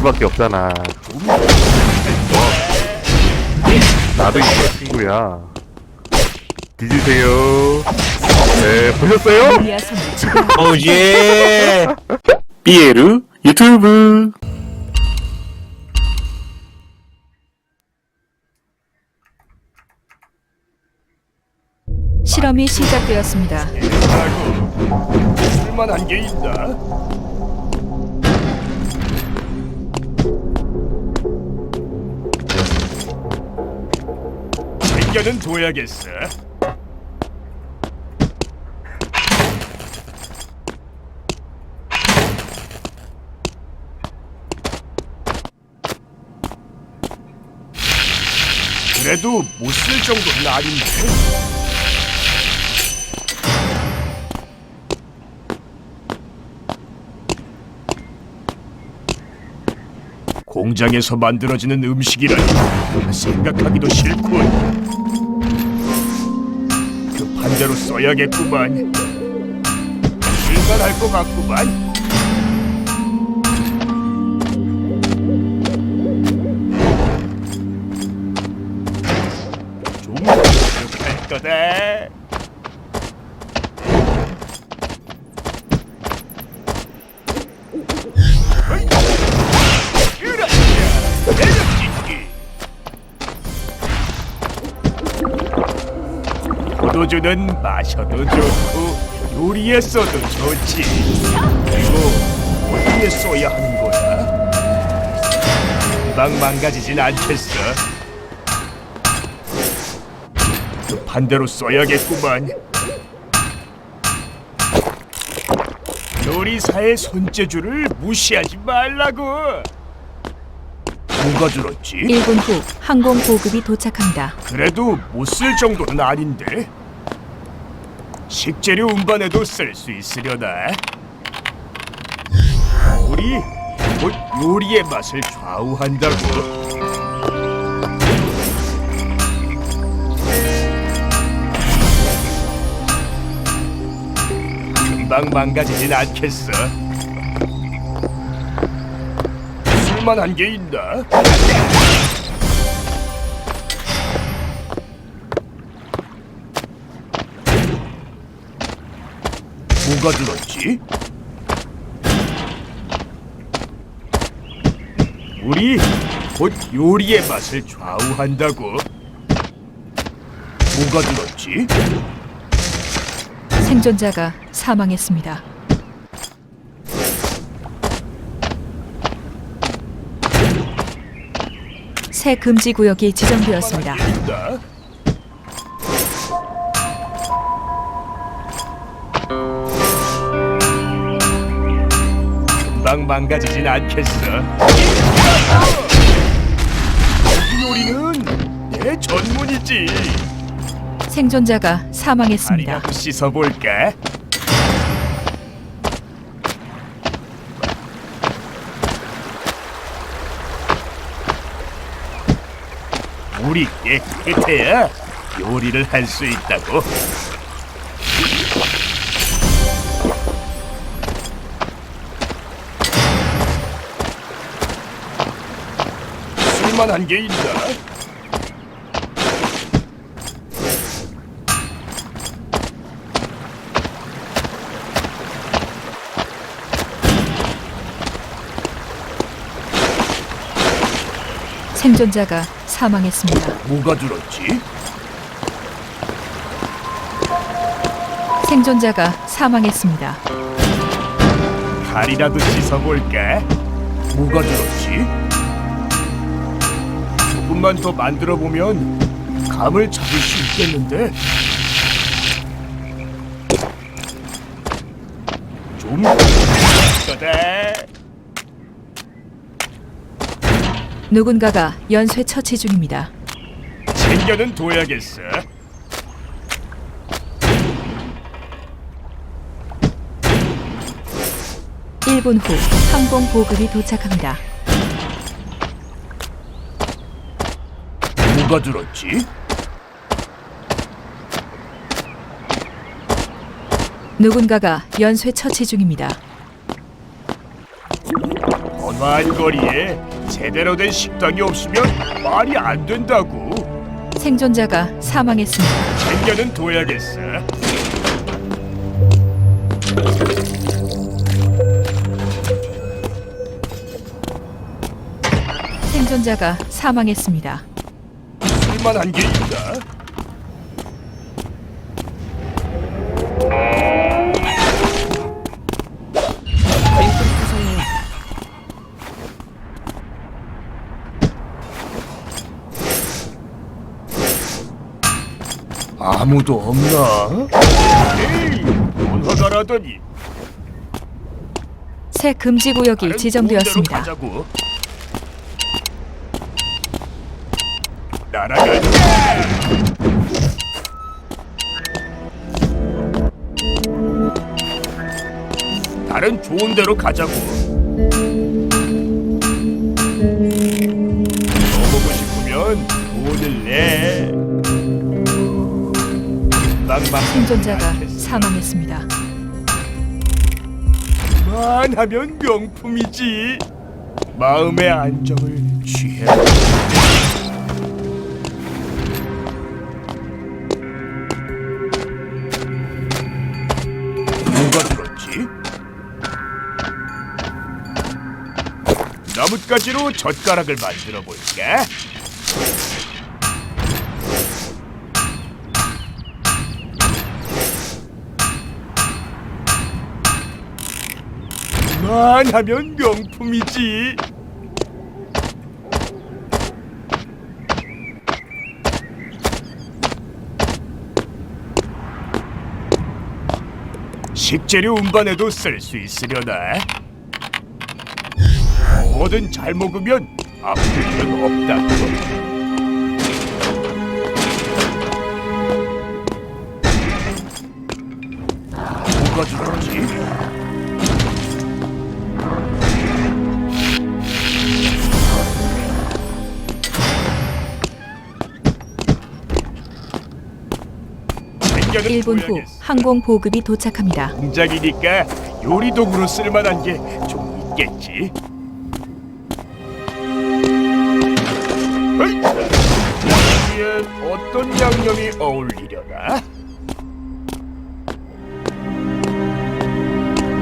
수밖에 없잖아. 나도 이거 친구야. 뒤지세요. 네, 보셨어요? 오예 삐에르 유튜브 실험이 시작되었습니다. 쓸만한 게 있나? 챙겨는 둬야겠어. 그래도 못 쓸 정도는 아닌데. 공장에서 만들어지는 음식이라니 생각하기도 싫군. 그 반대로 써야겠구만. 쓸만할 것 같구만. 포도주는 마셔도 좋고 요리에 써도 좋지. 그리고 어디에 써야 하는 거야? 금방 망가지진 않겠어. 그 반대로 써야겠구만. 요리사의 손재주를 무시하지 말라고. 누가 들었지? 1분 후 항공 보급이 도착합니다. 그래도 못 쓸 정도는 아닌데. 식재료 운반에도 쓸 수 있으려나. 우리 곧 요리의 맛을 좌우한다고. 금방 망가지진 않겠어. 쓸만한 게 있나? 뭐가 들었지? 우리 곧 요리의 맛을 좌우한다고. 뭐가 들었지? 생존자가 사망했습니다. 새 금지 구역이 지정되었습니다. 있다. 금방 망가지진 않겠어. 요리는 내 전문이지. 생존자가 사망했습니다. 아리가도 씻어볼까? 물이 깨끗해야 요리를 할 수 있다고. 만한 게 있나? 생존자가 사망했습니다. 뭐가 들었지? 생존자가 사망했습니다. 칼이라도 씻어볼까? 뭐가 들었지? 조금만 더 만들어 보면 감을 잡을 수 있겠는데. 좀 거다. 누군가가 연쇄 처치 중입니다. 챙겨는 둬야겠어. 일분후 항공 보급이 도착합니다. 뭐가 들었지? 누군가가 연쇄 처치 중입니다. 어느 만거리에 제대로 된 식당이 없으면 말이 안 된다고. 생존자가 사망했습니다. 챙겨는 둬야겠어. 생존자가 사망했습니다. 쓸만한 게 있다. 아무도 없나? 에이, 원화가라더니 새 금지 구역이 지정되었습니다. 가자고. 다른 좋은 데로 가자고. 더 보고 싶으면 돈을 내. 생존자가 사망했습니다. 만 하면 명품이지. 마음의 안정을 취해. 나뭇가지로 젓가락을 만들어 볼까? 만 하면 명품이지. 식재료 운반에도 쓸 수 있으려나? 뭐든 잘 먹으면 아플 일 없다고. 뭐가 들었지? 챙겨는 1분 후. 항공 보급이 도착합니다. 공장이니까 요리 도구로 쓸만한 게 좀 있겠지. 양념이 어울리려나?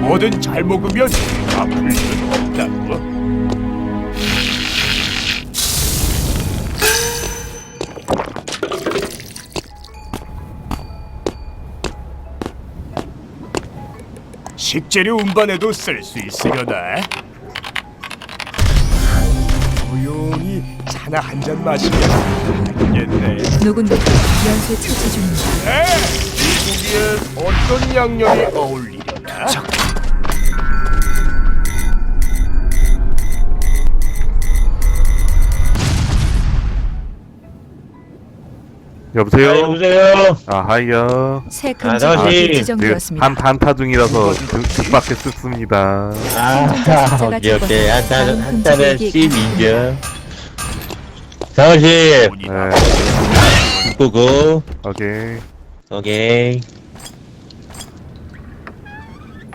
뭐든 잘 먹으면 아플 일 없다고. 식재료 운반에도 쓸 수 있으려나? 조용히 차나 한 잔 마시면 알겠네. 누군가가 연쇄 처치 중입니다. 에! 이 고기엔 어떤 양념이 어울리려나? 여보세요? 아, 여보세요. 아, 하이요. 새 아, 금지. 구역이 지금 지정되었습니다. 한 단타 중이라서 급- 급박해 습습니다. 아, 한타는, 다음 한타는 금지 12점. 사오십, 돈이 네, 99, 오케이. 오케이.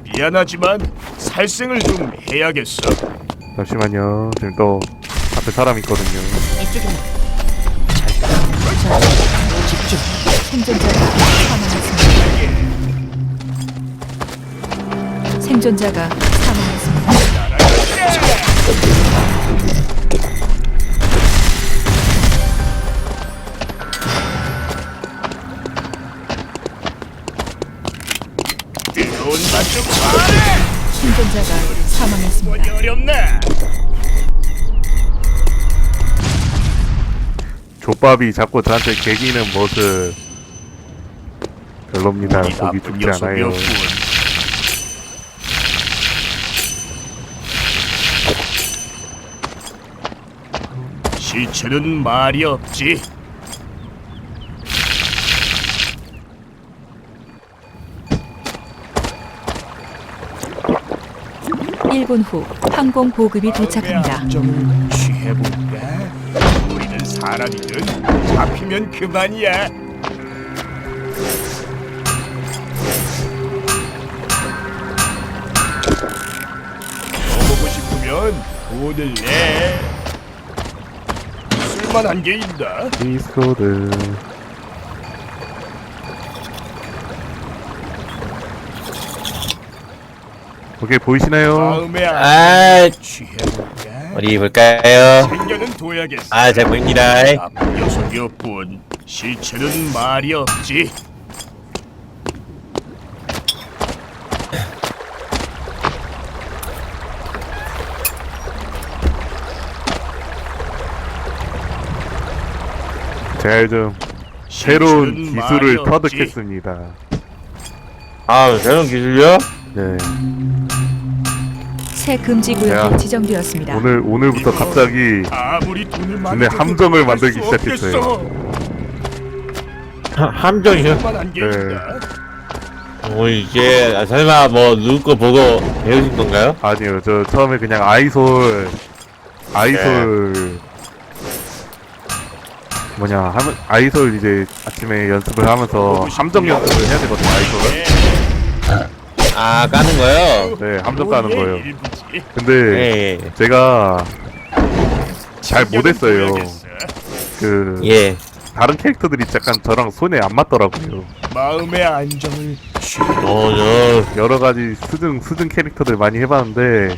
미안하지만 살생을 좀 해야겠어. 잠시만요. 지금 또 앞에 사람 있거든요. 생존자가 사망했습니다. 생존자가 사망했습니다. 좀. 생존자가 사망했습니다. 어렵나? 족밥이 자꾸 저한테 개기는 모습 별로입니다. 이 보기 나쁜 좋지 않아요. 녀석이었군. 시체는 말이 없지. 일분후 항공 보급이 도착합니다. 안정을 취해볼까? 우리는 사람이든 잡히면 그만이야. 더 보고 싶으면 돈을 내. 쓸만한 게 있나? 디스코드. 오케이 보이시나요? 아, 취해볼까? 어디 볼까요? 생겨는 둬야겠어. 아, 잘 보입니다. 나쁜 녀석이었군. 실체는 말이 없지. 제가 요즘 새로운 실체는 기술을 없지. 터득했습니다. 아, 새로운 기술요? 네. 새 금지 야, 구역이 지정되었습니다. 오늘 오늘부터 갑자기 아무리 돈을 눈에 함정을 만들기 시작했어요. 하- 함정이요? 게 네. 뭐, 이게, 아, 설마 뭐, 누구 거 보고 배우신 건가요? 아니요 저 처음에 그냥 아이솔 아이솔 뭐냐 하면 아이솔 이제 아침에 연습을 하면서 함정 연습을 해야 되거든요 아이솔은 아, 까는 거요? 네 함정 까는 거예요. 근데 예, 제가 잘 못했어요. 그 예. 다른 캐릭터들이 약간 저랑 손에 안 맞더라고요 마음의 안정을 취해. 어, 저, 여러 가지 수중 수중 캐릭터들 많이 해봤는데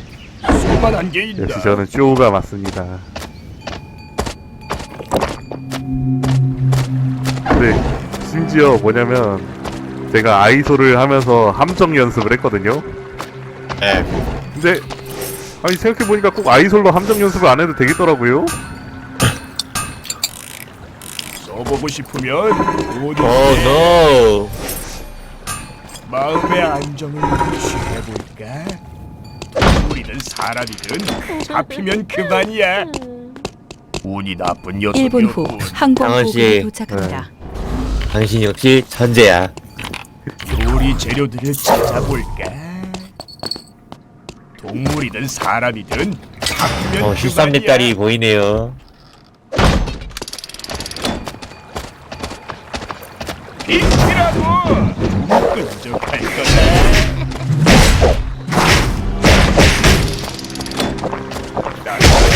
쓸만한 게 있나? 역시 저는 쇼가 맞습니다. 근데 심지어 뭐냐면 제가 아이솔을 하면서 함정 연습을 했거든요. 예. 근데 아니 생각해 보니까 꼭 아이솔로 함정 연습을 안 해도 되겠더라고요. 써보고 싶으면 어, 내. 노. 마음의 안정을 취해볼까? 우리는 사람이든 잡히면 그만이야. 운이 나쁜 1분 후 녀석이었군. 항공 장원 보급이 씨. 도착합니다. 당신 역시 천재야. 요리 재료들을 찾아볼까? 동물이든 사람이든 잡히면 어, 실삼 내 딸이 보이네요. 비키라고! 끈적할 거다.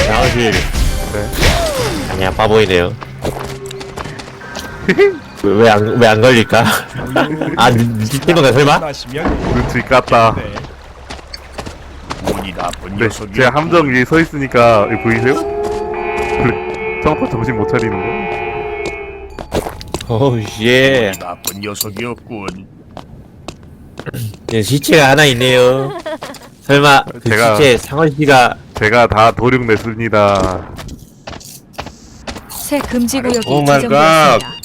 장원실. 네. 아니, 아빠 보이네요. 왜 안, 왜 안 걸릴까? 아, 건가, 설마? 눈치 깠다. 돼. 운이 나쁜 네, 녀석이 제가 함정 위에 서 있으니까 여기 보이세요? 그래, 처음부터 정신 못 차리는 거. 오우, 예. 나쁜 녀석이었군. 네, 시체가 하나 있네요. 설마, 그 제가- 시체 상원 씨가, 제가 다 도륙 냈습니다. 새 금지 구역이 오 마이 지정되었습니다.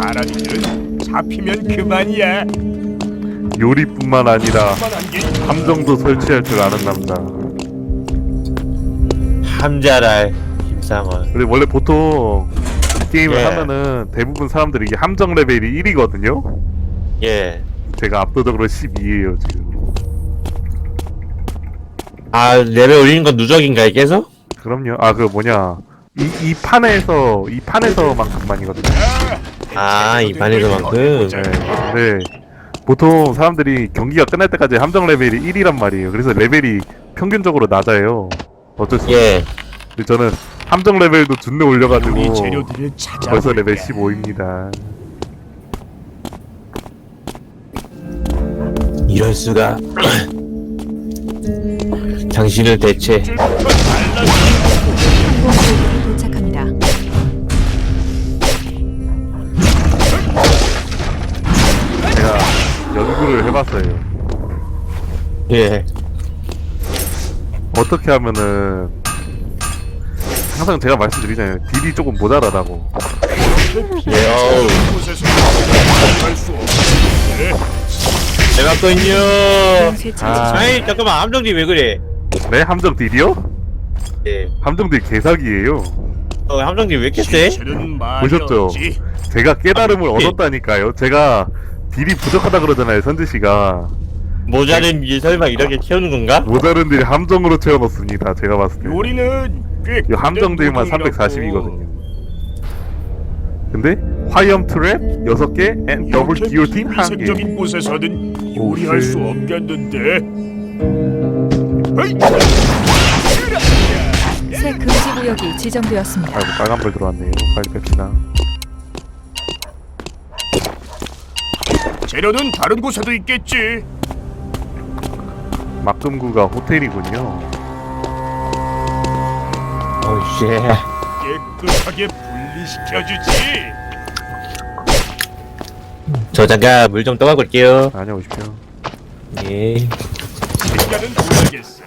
사람이든 잡히면 그만이야. 요리뿐만 아니라 그만한 게 함정도 설치할 줄 아는 남자. 함자랄, 김상원. 근데 원래 보통 이 게임을 예. 하면은 대부분 사람들이 이게 함정 레벨이 1이거든요. 예. 제가 압도적으로 12예요 지금. 아, 레벨 올리는 건 누적인가요, 계속? 그럼요. 아 그 뭐냐 이 이 판에서 이 판에서만큼만이거든요. 아, 이 반에서만큼. 네. 보통 사람들이 경기가 끝날 때까지 함정 레벨이 1이란 말이에요. 그래서 레벨이 평균적으로 낮아요. 어쩔 수 없어요. 예. 근데 저는 함정 레벨도 준내 올려가지고 요리 재료들을 찾아. 벌써 레벨 15입니다. 이럴 수가. 당신을 대체. 예. 어떻게 하면은 항상 제가 말씀드리잖아요. 딜이 조금 모자라다고. 예, 어우. 내가. 쇠체 아. 아이, 잠깐만, 함정님 왜 그래? 네, 함정 딜이요? 예. 함정 딜 개사기예요. 어, 함정님 왜 이렇게 세? 보셨죠? 제가 깨달음을 아, 얻었다니까요. 제가 딜이 부족하다 그러잖아요, 선지 씨가. 모자는 일 설마 이렇게 채우는 건가? 모자른 딜 함정으로 채워넣습니다. 제가 봤을 때. 요리는 꽤 이 함정 딜만 고등이라고. 340이거든요. 근데 화염 트랩 6개, 앤 더블 이렇게 기어틴 1개. 비위생적인 곳에서는 요리할 수 없겠는데 새 금지 구역이 지정되었습니다. 아이고 빨간불 들어왔네요 빨리 뺍시다 재료는 다른 곳에도 있겠지. 막금구가 호텔이군요 오씨. 깨끗하게 분리시켜 주지. 저 잠깐 물 좀 떠가고 올게요. 다녀오십시오 예. 시간은 몰라겠어.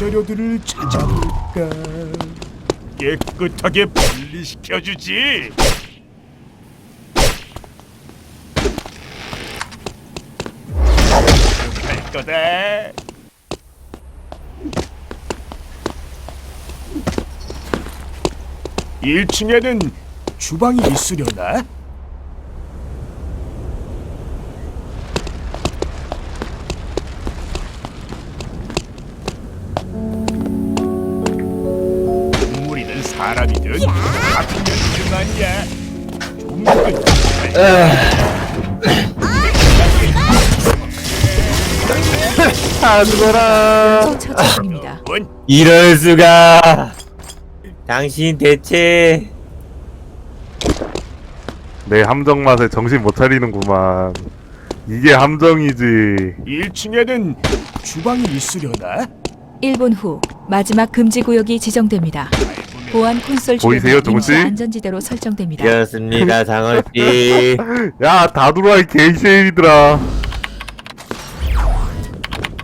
요리 재료들을 찾아볼까? 깨끗하게 분리시켜주지. 할 거다. 일층에는 주방이 있으려나? 좀더 아 죽어라 처치 중입니다. 원 이럴 수가. 당신 대체 내 함정 맛에 정신 못 차리는구만 이게 함정이지 1층에는 주방이 있으려나? 1분 후 마지막 금지 구역이 지정됩니다. 보안 콘솔 보이세요, 주변은 임시 동훈 씨? 안전지대로 설정됩니다. 그렇습니다, 장어씨. 야 다 들어와 이 개쉐이들아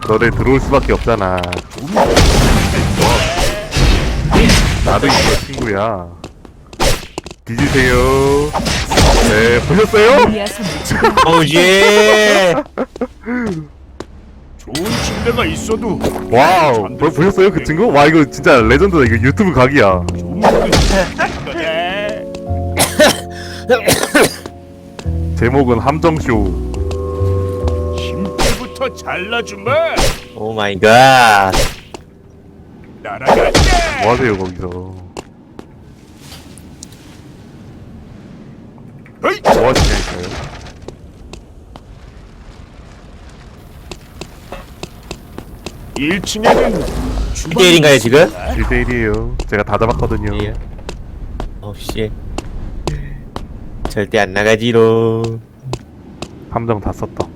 너네 들어올 수밖에 없잖아 나도 이거 친구야 뒤지세요 네 보셨어요? 오예. 좋은 침대가 있어도 와우 뭐, 보셨어요 그 친구? 와 이거 진짜 레전드다 이거 유튜브 각이야. 제목은 함정쇼 힘줄부터 잘라주마. 오 마이 갓. 날아가자. 뭐하세요 거기서 어이, 뭐하시냐니까요 1층에는 주방이 1대1인가요, 지금? 1대1이에요 제가 다 잡았거든요 예. 오 씨. 절대 안 나가지로. 함정 다 썼다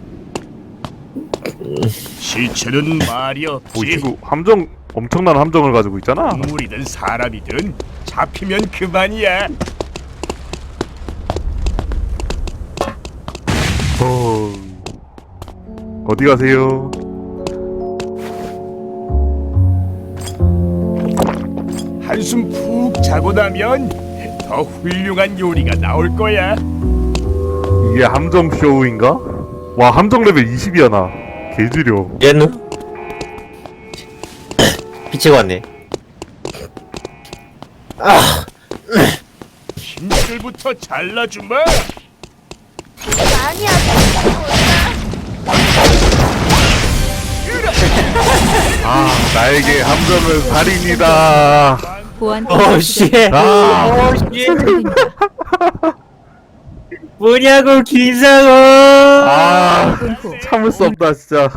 시체는 말이 없지. 친구 함정 엄청난 함정을 가지고 있잖아 동물이든 사람이든 잡히면 그만이야. 어... 어디 가세요? 한숨 푹 자고 나면 더 훌륭한 요리가 나올 거야. 이게 함정 쇼인가? 와 함정 레벨 20이야 나 개지려 얘는 피치고 왔네. 힘줄부터 잘라주마. 아 나에게 함정은 살인이다 보안 오 콘솔 씨. 아오 씨. 설정됩니다. 뭐냐고 김상호. 아 1분 후 참을 수 없다 진짜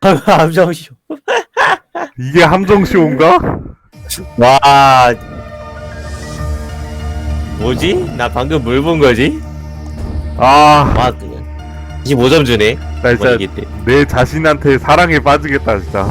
암정쇼. 이게 함정 쇼인가? 와. 뭐지? 나 방금 뭘 본 거지? 아 와, 그냥 25점 주네. 나 진짜. 내 자신한테 사랑에 빠지겠다 진짜